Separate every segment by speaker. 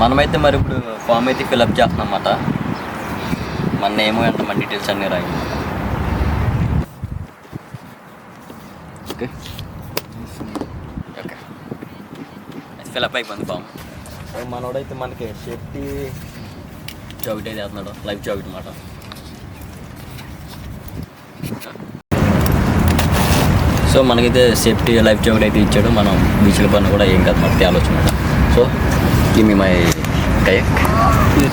Speaker 1: మనమైతే మరి ఇప్పుడు ఫామ్ అయితే ఫిలప్ చేస్తున్నాం అన్నమాట మన నేమ్ ఎంత మన డీటెయిల్స్ అన్నీ రాయి. ఓకే ఓకే ఫిలప్ అయిపోయింది ఫామ్ మనోడైతే మనకి సేఫ్టీ జాకెట్ అయితే వేస్తున్నాడు లైఫ్ జాకెట్ అన్నమాట. సో మనకైతే సేఫ్టీ లైఫ్ జాకెట్ అయితే ఇచ్చాడు. మనం బీచ్ల పని కూడా ఏం కాదు మనకి ఆలోచన. సో ఇవి మై కయక్.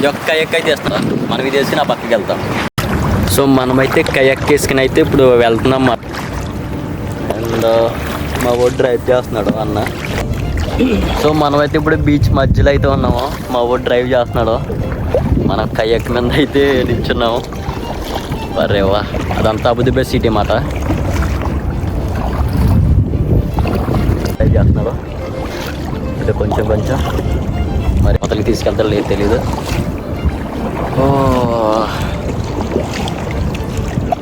Speaker 1: యొక్క కయక్ అయితే ఇస్తారా మనం ఇది వేసుకుని ఆ పక్కకి వెళ్తాం. సో మనమైతే కయక్ వేసుకుని అయితే ఇప్పుడు వెళ్తున్నాం అండ్ మా వాడు డ్రైవ్ చేస్తున్నాడు అన్న. సో మనమైతే ఇప్పుడు బీచ్ మధ్యలో అయితే ఉన్నాము. మా వాడు డ్రైవ్ చేస్తున్నాడు. మనం కయక్ మీద అయితే నిల్చున్నాము వరేవా అదంతా అబుదాబి సిటీ మాట. డ్రైవ్ చేస్తున్నాడు. అంటే కొంచెం కొంచెం. మరి మొదలకి తీసుకెళ్తారు లేదు తెలీదు.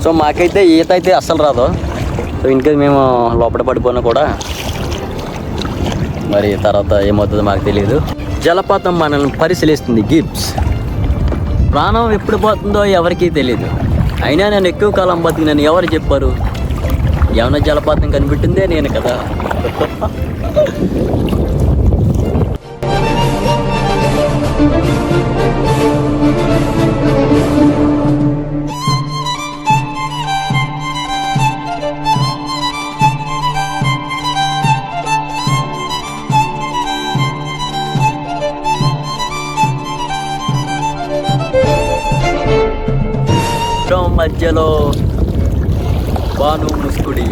Speaker 1: సో మాకైతే ఈత అయితే అస్సలు రాదు. సో ఇన్కేస్ మేము లోపల పడిపోయినా కూడా మరి తర్వాత ఏమవుతుందో మాకు తెలియదు జలపాతం మనల్ని పరిశీలిస్తుంది గిప్స్ ప్రాణం ఎప్పుడు పోతుందో ఎవరికీ తెలియదు అయినా నేను ఎక్కువ కాలం బతికి నన్ను ఎవరు చెప్పారు? ఏమైనా జలపాతం కనిపెట్టిందే నేను కదా. మధ్యలో బాను ముస్కుడి.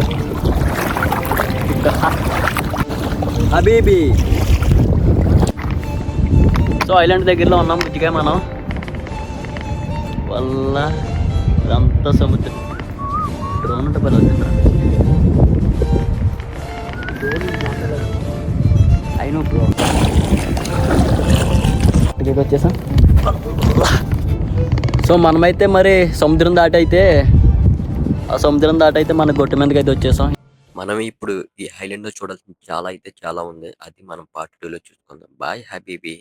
Speaker 1: హబీబీ. సో ఐలాండ్ దగ్గరలో ఉన్నాం ఇటుగా మనం. వల్ల ఇదంతా సముద్రం. డ్రోన్ ఉంటే పర్లేదు అయినా బ్రో. ఇక్కడికి వచ్చేసాం. సో మనమైతే మరి సముద్రం దాటి అయితే ఆ సముద్రం దాటి అయితే మన గొట్టు మీదకి అయితే వచ్చేసాం. మనం ఇప్పుడు ఈ ఐలాండ్లో చూడాల్సింది చాలా అయితే చాలా ఉంది. అది మనం పార్ట్ టూలో చూసుకుందాం. Bye happy